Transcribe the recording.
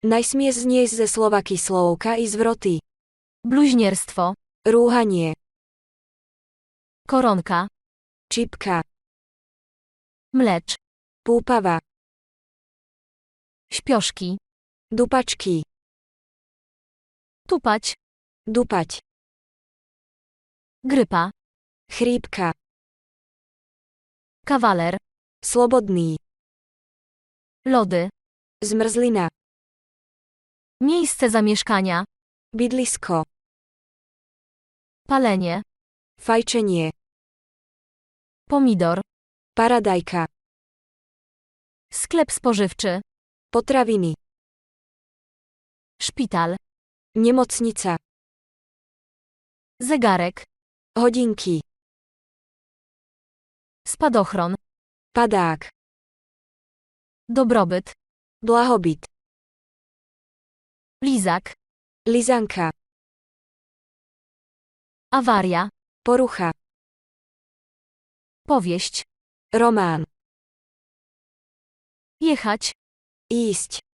Najsmies zniesť ze slova kyslovka i zwroty. bluźnierstwo, Rúhanie, koronka, čipka, mlecz, púpava, śpioszki, dupačky, tupać, dupať, grypa, chrípka, kawaler, slobodný, lody, zmrzlina, miejsce zamieszkania, bydlisko, palenie, fajčenie, pomidor, paradajka, sklep spożywczy, potraviny, szpital, nemocnica, zegarek, hodinky, spadochron, padák, dobrobyt, blahobyt, lizak, lizanka, awaria, porucha, powieść, román, jechać, ísť,